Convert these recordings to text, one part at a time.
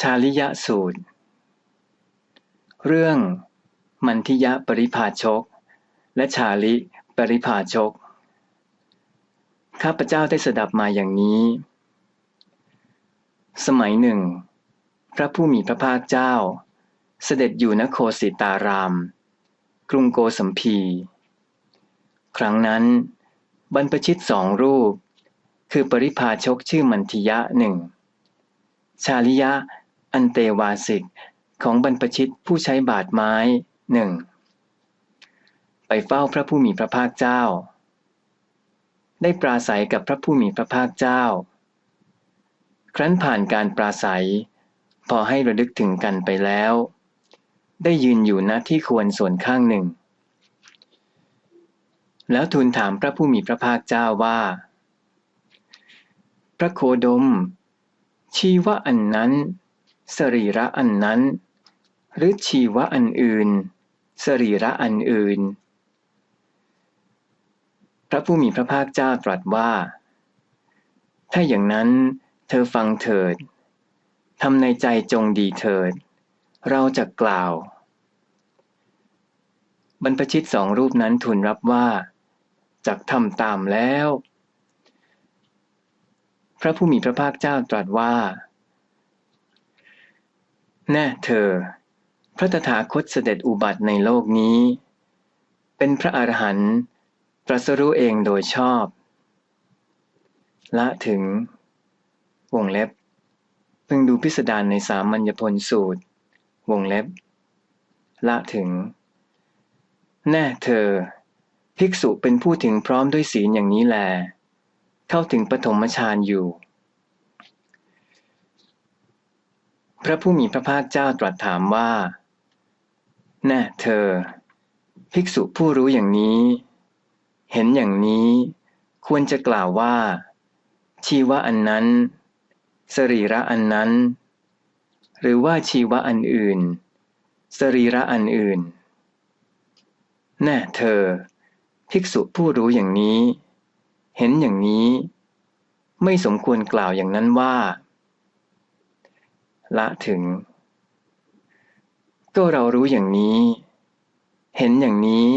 ชาลิยะสูตร เรื่องมันทิยะปริภาชก และชาลิปริภาชก ข้าพเจ้าได้สดับมาอย่างนี้ สมัยหนึ่ง พระผู้มีพระภาคเจ้า เสด็จอยู่นโคสิตาราม กรุงโกสัมพี ครั้งนั้น บรรพชิตสองรูป คือปริภาชกชื่อมันทิยะหนึ่งชาลิยะ อันเตวาสิก ของบรรพชิตผู้ใช้บาดไม้หนึ่งไปเฝ้าพระผู้มีพระภาคเจ้า ได้ปราศัยกับพระผู้มีพระภาคเจ้า ครั้นผ่านการปราศัย พอให้ระลึกถึงกันไปแล้ว ได้ยืนอยู่ณที่ควรส่วนข้างหนึ่ง แล้วทูลถามพระผู้มีพระภาคเจ้าว่า พระโคดม ชีวะอันนั้น สรีระอันนั้น หรือชีวะอันอื่น สรีระอันอื่น พระผู้มีพระภาคเจ้าตรัสว่า ถ้าอย่างนั้นเธอฟังเถิดทำในใจจงดีเถิด เราจะกล่าว บรรพชิตสองรูปนั้นทูลรับว่าจักทำตามแล้ว พระผู้มีพระภาคเจ้าตรัสว่า แน่เธอ พระตถาคตเสด็จอุบัติในโลกนี้ เป็นพระอรหันต์ตรัสรู้เองโดยชอบ ละถึง วงเล็บเพิ่งดูพิสดารในสามัญญพลสูตร วงเล็บ ละถึง แน่เธอ ภิกษุเป็นผู้ถึงพร้อมด้วยศีลอย่างนี้แล เข้าถึงปฐมฌานอยู่ พระผู้มีพระภาคเจ้าตรัสถามว่า แน่เธอ ภิกษุผู้รู้อย่างนี้ เห็นอย่างนี้ ควรจะกล่าวว่า ชีวะอันนั้น สรีระอันนั้น หรือว่าชีวะอันอื่น สรีระอันอื่น แน่เธอ ภิกษุผู้รู้อย่างนี้ เห็นอย่างนี้ ไม่สมควรกล่าวอย่างนั้นว่า ละถึง ก็เรารู้อย่างนี้ เห็นอย่างนี้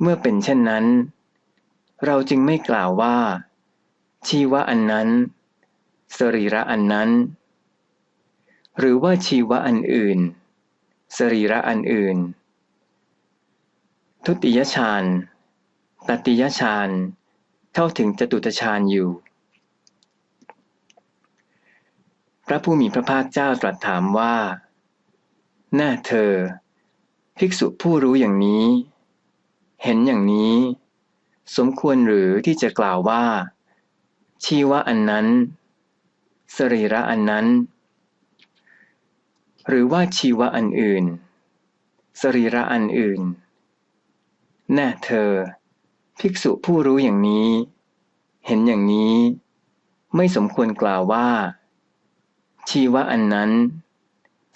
เมื่อเป็นเช่นนั้น เราจึงไม่กล่าวว่า ชีวะอันนั้น สรีระอันนั้น หรือว่าชีวะอันอื่น สรีระอันอื่น ทุติยฌานตติยฌานเข้าถึงจตุตฌานอยู่ พระผู้มีพระภาคเจ้าตรัสถามว่าน่าเธอ ภิกษุผู้รู้อย่างนี้ เห็นอย่างนี้ สมควรหรือที่จะกล่าวว่า ชีวะอันนั้น สรีระอันนั้น หรือว่าชีวะอันอื่น สรีระอันอื่นแน่เธอ ภิกษุผู้รู้อย่างนี้ เห็นอย่างนี้ ไม่สมควรกล่าวว่า ชีวะอันนั้น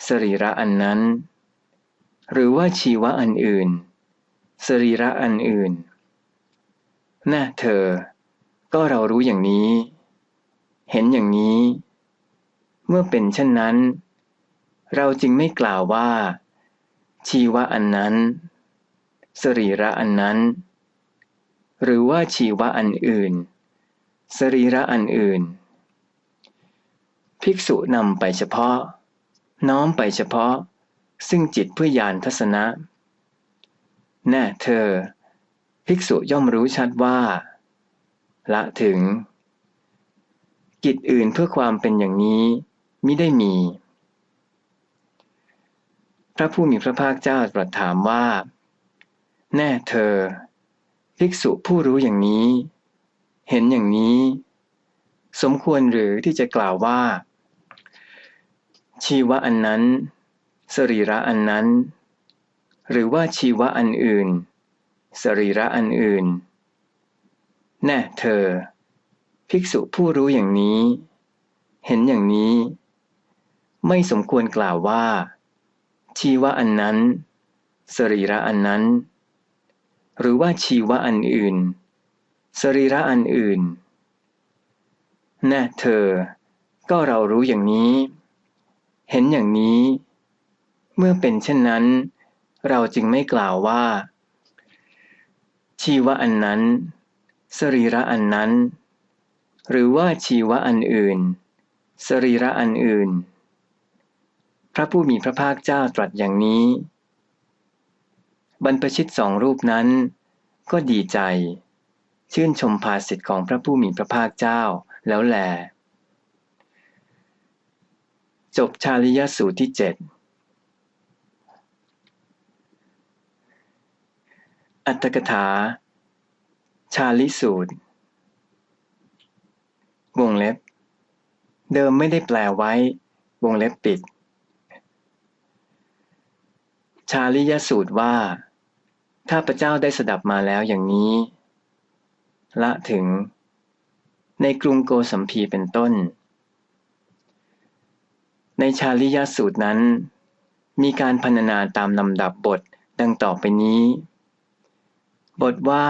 สรีระอันนั้น หรือว่าชีวะอันอื่น สรีระอันอื่น น่าเธอ ก็เรารู้อย่างนี้ เห็นอย่างนี้ เมื่อเป็นเช่นนั้น เราจึงไม่กล่าวว่า ชีวะอันนั้น สรีระอันนั้น หรือว่าชีวะอันอื่น สรีระอันอื่น ภิกษุนำไปเฉพาะ น้อมไปเฉพาะ ซึ่งจิตเพื่อยานทัศนะแน่เธอ ภิกษุย่อมรู้ชัดว่า ละถึง กิจอื่นเพื่อความเป็นอย่างนี้มิได้มี พระผู้มีพระภาคเจ้าตรัสถามว่า แน่เธอ ภิกษุผู้รู้อย่างนี้ เห็นอย่างนี้ สมควรหรือที่จะกล่าวว่า ชีวะอันนั้น สรีระอันนั้น หรือว่าชีวะอันอื่น สรีระอันอื่น แน่เธอ ภิกษุผู้รู้อย่างนี้ เห็นอย่างนี้ ไม่สมควรกล่าวว่า ชีวะอันนั้น สรีระอันนั้น หรือว่าชีวะอันอื่น สรีระอันอื่น แน่เธอ ก็เรารู้อย่างนี้ เห็นอย่างนี้ เมื่อเป็นเช่นนั้น เราจึงไม่กล่าวว่า ชีวะอันนั้น สรีระอันนั้น หรือว่าชีวะอันอื่น สรีระอันอื่น พระผู้มีพระภาคเจ้าตรัสอย่างนี้ บรรพชิตสองรูปนั้น ก็ดีใจ ชื่นชมภาสิทธิ์ของพระผู้มีพระภาคเจ้าแล้วแหล จบชาลิยสูตรที่เจ็ดอัตถกถา ชาลิสูตร วงเล็บ เดิมไม่ได้แปลไว้ วงเล็บปิด ชาลิยสูตรว่าข้าพระเจ้าได้สดับมาแล้วอย่างนี้ ละถึง ในกรุงโกสัมพีเป็นต้น ในชาลิยสูตรนั้น มีการพรรณนาตามลำดับบทดังต่อไปนี้ บทว่า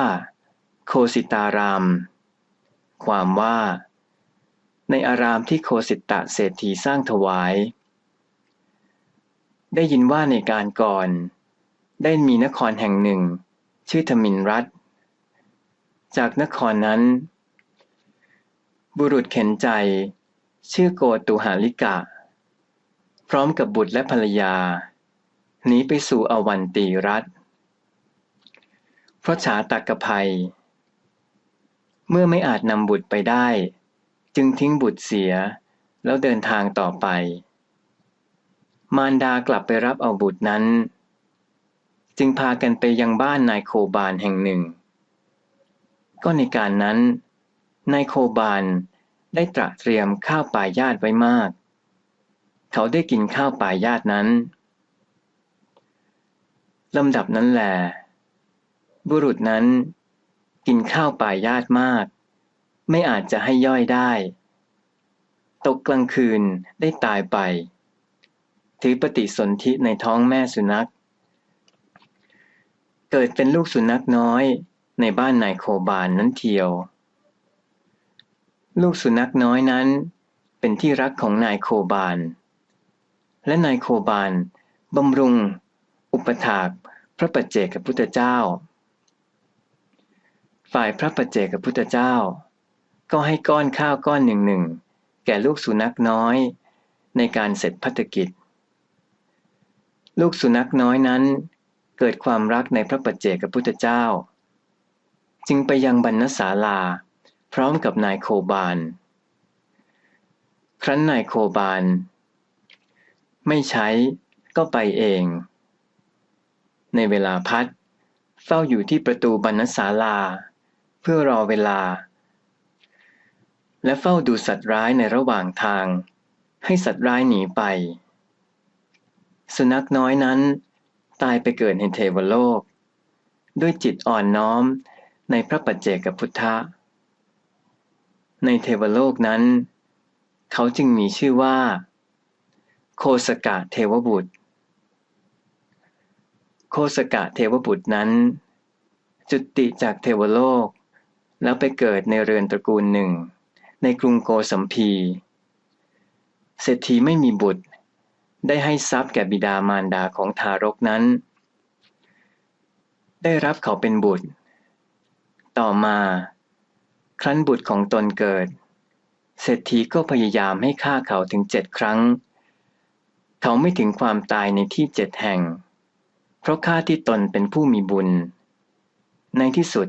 โคสิตาราม ความว่า ในอารามที่โคสิตะเศรษฐีสร้างถวาย ได้ยินว่าในการก่อน ได้มีนครแห่งหนึ่ง ชื่อธมินรัฐ จากนครนั้น บุรุษเข็นใจ ชื่อโกตุหาลิกะ ร้อมกับบุตรและภรรยา หนีไปสู่อวันตีรัฐ เพราะฉาตักกภัย เมื่อไม่อาจนำบุตรไปได้ จึงทิ้งบุตรเสีย แล้วเดินทางต่อไป มารดากลับไปรับเอาบุตรนั้น จึงพากันไปยังบ้านนายโคบานแห่งหนึ่ง ก็ในการนั้นนายโคบานได้ตระเตรียมข้าวป่ายาตไว้มาก เขาได้กินข้าวป่ายาตนั้นลำดับนั้นแหลบุรุษนั้น กินข้าวป่ายาตมาก ไม่อาจจะให้ย่อยได้ ตกกลางคืนได้ตายไป ถือปฏิสนธิในท้องแม่สุนัข เกิดเป็นลูกสุนัขน้อยในบ้านนายโคบานนั้นเทียว ลูกสุนัขน้อยนั้น เป็นที่รักของนายโคบาน และนายโคบานบำรุง อุปถากพระปัจเจกพุทธเจ้า ฝ่ายพระปัจเจกพุทธเจ้า ก็ให้ก้อนข้าวก้อนหนึ่งหนึ่งแก่ลูกสุนัขน้อย ในการเสร็จพัฒกิจ ลูกสุนัขน้อยนั้น เกิดความรักในพระปัจเจกพุทธเจ้า จึงไปยังบรรณศาลา พร้อมกับนายโคบานครั้นนายโคบาน ไม่ใช้ก็ไปเอง ในเวลาพัด เฝ้าอยู่ที่ประตูบรรณศาลา เพื่อรอเวลา และเฝ้าดูสัตว์ร้ายในระหว่างทาง ให้สัตว์ร้ายหนีไป สุนัขน้อยนั้น ตายไปเกิดในเทวโลก ด้วยจิตอ่อนน้อมในพระปัจเจกพุทธะ ในเทวโลกนั้น เขาจึงมีชื่อว่า โคสกะเทวบุตร โคสกะเทวบุตรนั้น จุติจากเทวโลก แล้วไปเกิดในเรือนตระกูลหนึ่ง ในกรุงโกสัมพี เศรษฐีไม่มีบุตร ได้ให้ทรัพย์แก่บิดามารดาของทารกนั้น ได้รับเขาเป็นบุตร ต่อมา ครั้นบุตรของตนเกิด เศรษฐีก็พยายามให้ฆ่าเขาถึงเจ็ดครั้ง เขาไม่ถึงความตายในที่เจ็ดแห่ง เพราะข้าที่ตนเป็นผู้มีบุญ ในที่สุด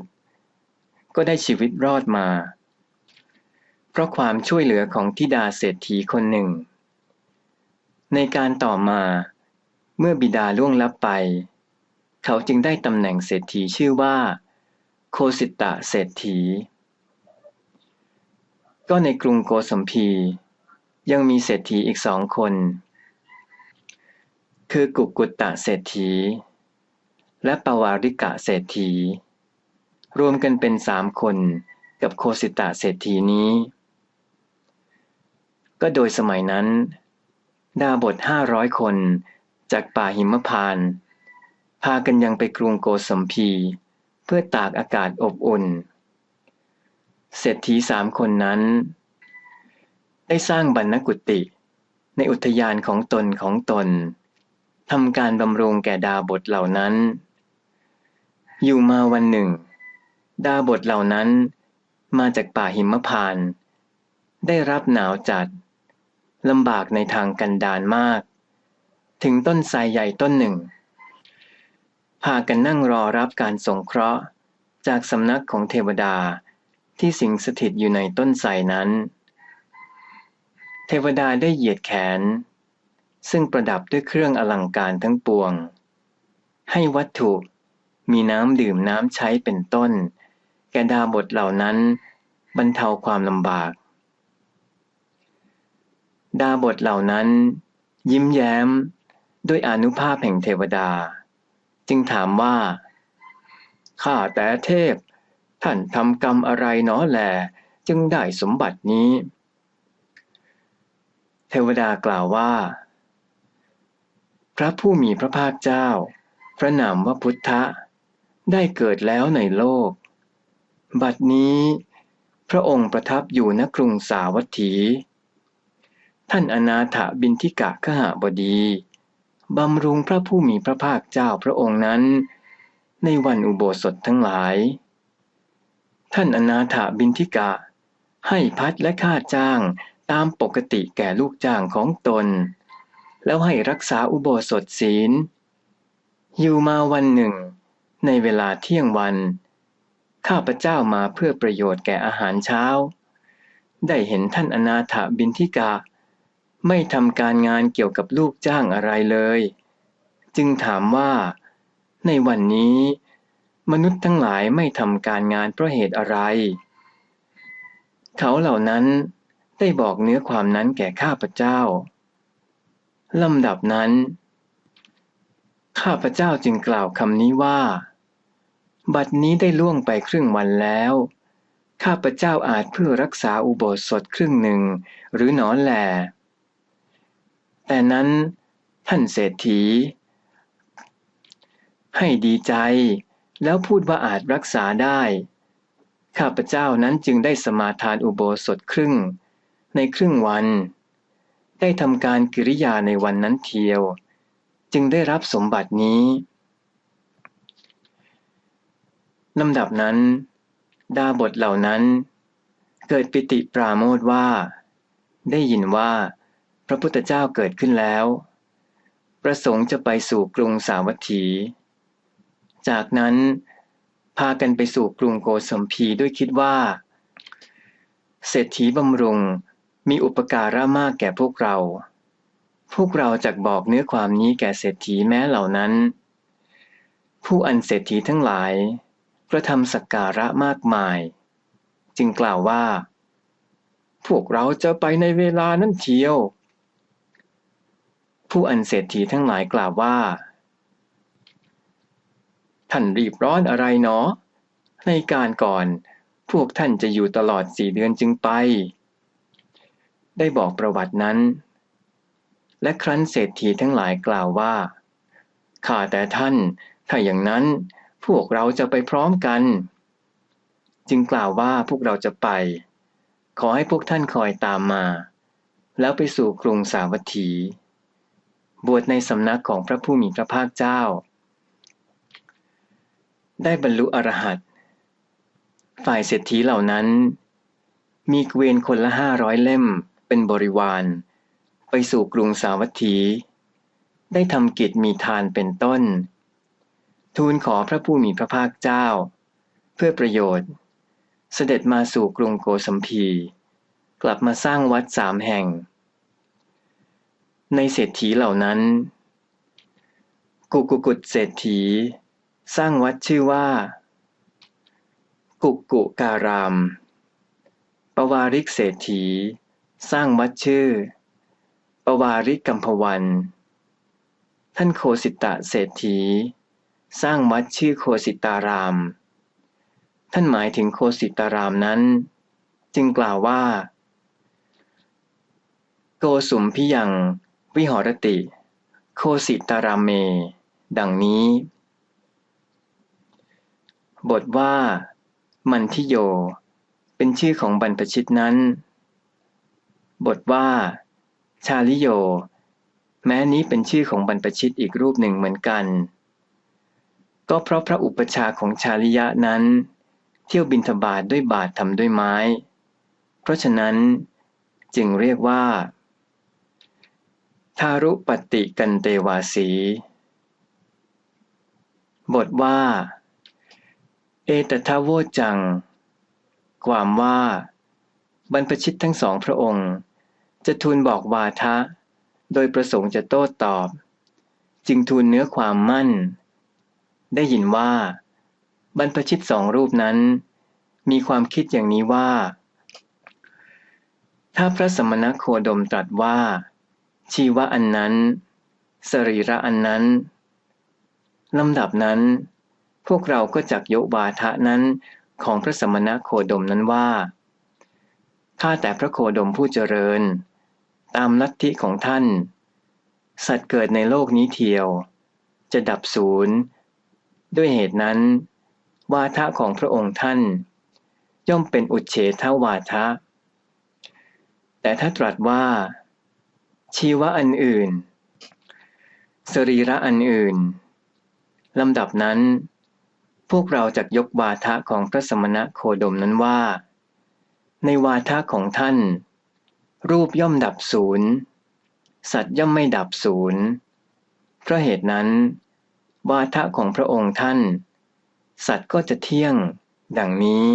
ก็ได้ชีวิตรอดมา เพราะความช่วยเหลือของทิดาเศรษฐีคนหนึ่ง ในการต่อมาเมื่อบิดาล่วงลับไป เขาจึงได้ตำแหน่งเศรษฐีชื่อว่า โคสิตะเศรษฐี ก็ในกรุงโกสัมพี ยังมีเศรษฐีอีกสองคน คือกุกุตตะเศรษฐี และปวาริกะเศรษฐี รวมกันเป็นสามคนกับโคสิตะเศรษฐีนี้ ก็โดยสมัยนั้น ดาบทห้าร้อยคนจากป่าหิมพาน พากันยังไปกรุงโกสัมพี เพื่อตากอากาศอบอุ่น เศรษฐีสามคนนั้น ได้สร้างบรรณกุติในอุทยานของตนของตน ทำการบำรุงแก่ดาบทเหล่านั้น อยู่มาวันหนึ่ง ดาบทเหล่านั้น มาจากป่าหิมพาน ได้รับหนาวจัดลำบากในทางกันดานมาก ถึงต้นไทรใหญ่ต้นหนึ่ง พากันนั่งรอรับการสงเคราะห์ จากสำนักของเทวดาที่สิงสถิตอยู่ในต้นไทรนั้น เทวดาได้เหยียดแขน ซึ่งประดับด้วยเครื่องอลังการทั้งปวง ให้วัตถุมีน้ำดื่มน้ำใช้เป็นต้น แกดาบทเหล่านั้น บรรเทาความลำบาก ดาบทเหล่านั้น ยิ้มแย้ม ด้วยอนุภาพแห่งเทวดา จึงถามว่า ข้าแต่เทพ ท่านทำกรรมอะไรเนาะแล จึงได้สมบัตินี้ เทวดากล่าวว่า พระผู้มีพระภาคเจ้า พระนามว่าพุทธะ ได้เกิดแล้วในโลก บัดนี้ พระองค์ประทับอยู่ณกรุงสาวัตถี ท่านอนาถบินทิกะขหบดีบำรุงพระผู้มีพระภาคเจ้าพระองค์นั้น ในวันอุโบสถทั้งหลาย ท่านอนาถบินทิกะ ให้พัดและค่าจ้างตามปกติแก่ลูกจ้างของตน แล้วให้รักษาอุโบสถศีล อยู่มาวันหนึ่ง ในเวลาเที่ยงวัน ข้าพเจ้ามาเพื่อประโยชน์แก่อาหารเช้า ได้เห็นท่านอนาถบินทิกาไม่ทำการงานเกี่ยวกับลูกจ้างอะไรเลย จึงถามว่า ในวันนี้ มนุษย์ทั้งหลายไม่ทำการงานเพราะเหตุอะไร เขาเหล่านั้นได้บอกเนื้อความนั้นแก่ข้าพเจ้า ลำดับนั้น ข้าพเจ้าจึงกล่าวคำนี้ว่า บัดนี้ได้ล่วงไปครึ่งวันแล้ว ข้าพเจ้าอาจเพื่อรักษาอุโบสถครึ่งหนึ่งหรือหนอนแหลแต่นั้นท่านเศรษฐี ให้ดีใจแล้วพูดว่าอาจรักษาได้ ข้าพเจ้านั้นจึงได้สมาทานอุโบสถครึ่ง ในครึ่งวัน ได้ทำการกิริยาในวันนั้นเทียว จึงได้รับสมบัตินี้ลำดับนั้น ดาบทเหล่านั้น เกิดปิติปราโมทว่า ได้ยินว่า พระพุทธเจ้าเกิดขึ้นแล้ว ประสงค์จะไปสู่กรุงสาวัตถี จากนั้นพากันไปสู่กรุงโกสัมพีด้วยคิดว่า เศรษฐีบำรุง มีอุปการะมากแก่พวกเรา พวกเราจะบอกเนื้อความนี้แก่เศรษฐีแม้เหล่านั้น ผู้อันเศรษฐีทั้งหลายกระทำสักการะมากมาย จึงกล่าวว่า พวกเราจะไปในเวลานั้นเทียว ผู้อันเศรษฐีทั้งหลายกล่าวว่า ท่านรีบร้อนอะไรเนาะในการก่อนพวกท่านจะอยู่ตลอดสี่เดือนจึงไป ได้บอกประวัตินั้น และครั้นเศรษฐีทั้งหลายกล่าวว่า ข้าแต่ท่าน ถ้าอย่างนั้นพวกเราจะไปพร้อมกัน จึงกล่าวว่าพวกเราจะไป ขอให้พวกท่านคอยตามมา แล้วไปสู่กรุงสาวัตถี บวชในสำนักของพระผู้มีพระภาคเจ้า ได้บรรลุอรหัตฝ่ายเศรษฐีเหล่านั้น มีเกวียนคนละห้าร้อยเล่ม เป็นบริวาร ไปสู่กรุงสาวัตถี ได้ทำกิจมีทานเป็นต้น ทูลขอพระผู้มีพระภาคเจ้า เพื่อประโยชน์ เสด็จมาสู่กรุงโกสัมพี กลับมาสร้างวัดสามแห่ง ในเศรษฐีเหล่านั้น กุกุกุตเศรษฐี สร้างวัดชื่อว่า กุกุการามปวาริกเศรษฐี สร้างวัดชื่อ ปวาริกกัมพวัน ท่านโคสิตะเศรษฐี สร้างวัดชื่อโคสิตาราม ท่านหมายถึงโคสิตารามนั้น จึงกล่าวว่า โกสุมพิยัง วิหรติ โคสิตารามเม ดังนี้ บทว่า มันทิโย เป็นชื่อของบรรพชิตนั้น บทว่า ชาลิโย แม้นี้เป็นชื่อของบรรพชิตอีกรูปหนึ่งเหมือนกัน ก็เพราะพระอุปชาของชาลิยะนั้น เที่ยวบินทบาทด้วยบาททำด้วยไม้ เพราะฉะนั้นจึงเรียกว่า ทารุปติกันเตวาสี บทว่า เอตทาโวจัง ความว่า บรรพชิตทั้งสองพระองค์ จะทูลบอกวาทะ โดยประสงค์จะโต้ตอบ จึงทูลเนื้อความมั่น ได้ยินว่า บรรพชิตสองรูปนั้น มีความคิดอย่างนี้ว่า ถ้าพระสมณโคดมตรัสว่า ชีวะอันนั้น สรีระอันนั้นลำดับนั้น พวกเราก็จักยกวาทะนั้นของพระสมณโคดมนั้นว่า ข้าแต่พระโคดมผู้เจริญ ตามลัทธิของท่าน สัตว์เกิดในโลกนี้เทียว จะดับศูนย์ด้วยเหตุนั้น วาทะของพระองค์ท่าน ย่อมเป็นอุเฉทวาทะ แต่ถ้าตรัสว่า ชีวะอันอื่น สรีระอันอื่นลำดับนั้น พวกเราจะยกวาทะของพระสมณะโคดมนั้นว่า ในวาทะของท่าน รูปย่อมดับศูนย์สัตว์ย่อมไม่ดับศูนย์เพราะเหตุนั้น วาทะของพระองค์ท่าน สัตว์ก็จะเที่ยง ดังนี้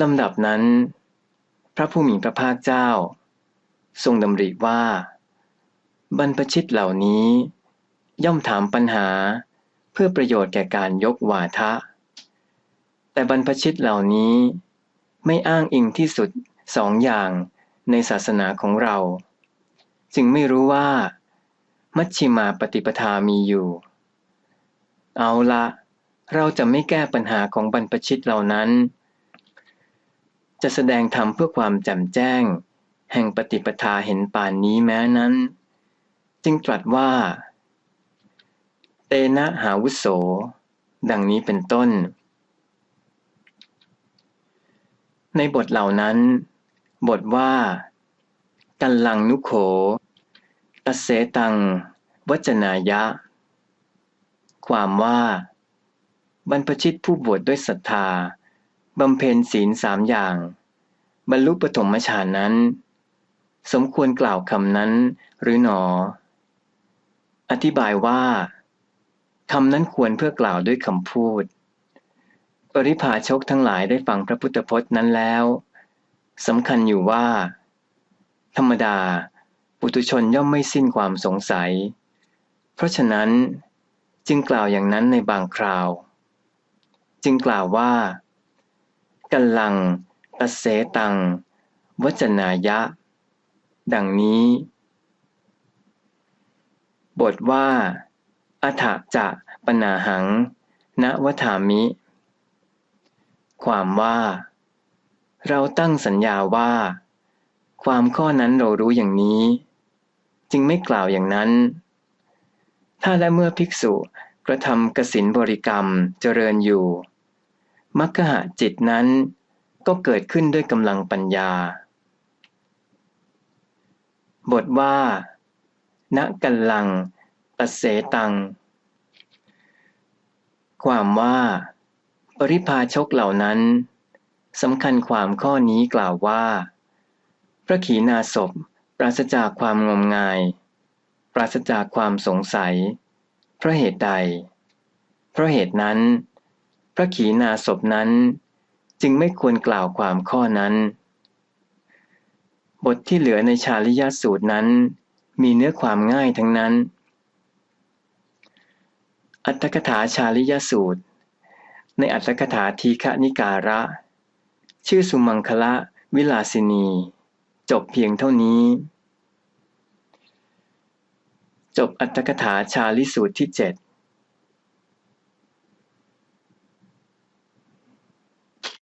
ลำดับนั้น พระผู้มีพระภาคเจ้า ทรงดำริว่า บรรพชิตเหล่านี้ ย่อมถามปัญหาเพื่อประโยชน์แก่การยกวาทะ แต่บรรพชิตเหล่านี้ ไม่อ้างอิงที่สุดสองอย่างในศาสนาของเรา จึงไม่รู้ว่า มัชชิมาปฏิปทามีอยู่ เอาละเราจะไม่แก้ปัญหาของบรรพชิตเหล่านั้น จะแสดงธรรมเพื่อความแจ่มแจ้ง แห่งปฏิปทาเห็นป่านนี้แม้นั้น จึงตรัสว่า เตนะหาวุโส ดังนี้เป็นต้น ในบทเหล่านั้น บทว่า กันลังนุโข ตัเสตัง วจนายะ ความว่า บรรพชิตผู้บวชดด้วยศรัทธา บำเพ็ญศีลสามอย่าง บรรลุปฐมฌานนั้น สมควรกล่าวคำนั้นหรือหนอ อธิบายว่าคำนั้นควรเพื่อกล่าวด้วยคำพูด ปริพาชกทั้งหลายได้ฟังพระพุทธพจน์นั้นแล้วสำคัญอยู่ว่า ธรรมดา ปุตุชนย่อมไม่สิ้นความสงสัย เพราะฉะนั้นจึงกล่าวอย่างนั้นในบางคราว จึงกล่าวว่ากัลลังตเสตัง วจนายะ ดังนี้ บทว่าอัฐจะปนาหัง ณวถามิ ความว่า เราตั้งสัญญาว่า ความข้อนั้นเรารู้อย่างนี้ จึงไม่กล่าวอย่างนั้น ถ้าและเมื่อภิกษุกระทำกสินบริกรรมเจริญอยู่ มัคคหะจิตนั้นก็เกิดขึ้นด้วยกำลังปัญญา บทว่า ณกัลลังปัสเสตัง ความว่า ปริพาชกเหล่านั้นสำคัญความข้อนี้กล่าวว่า พระขีณาสพปราศจากความงมงาย ปราศจากความสงสัย เพราะเหตุใด เพราะเหตุนั้น พระขีณาสพนั้น จึงไม่ควรกล่าวความข้อนั้น บทที่เหลือในชาลิยสูตรนั้น มีเนื้อความง่ายทั้งนั้น อัตถกถาชาลิยสูตร ในอัตถกถาทีฆนิการะ ชื่อสุมังคละ วิลาสินี จบเพียงเท่านี้ จบอัตถกถาชาลิสูตรที่เจ็ด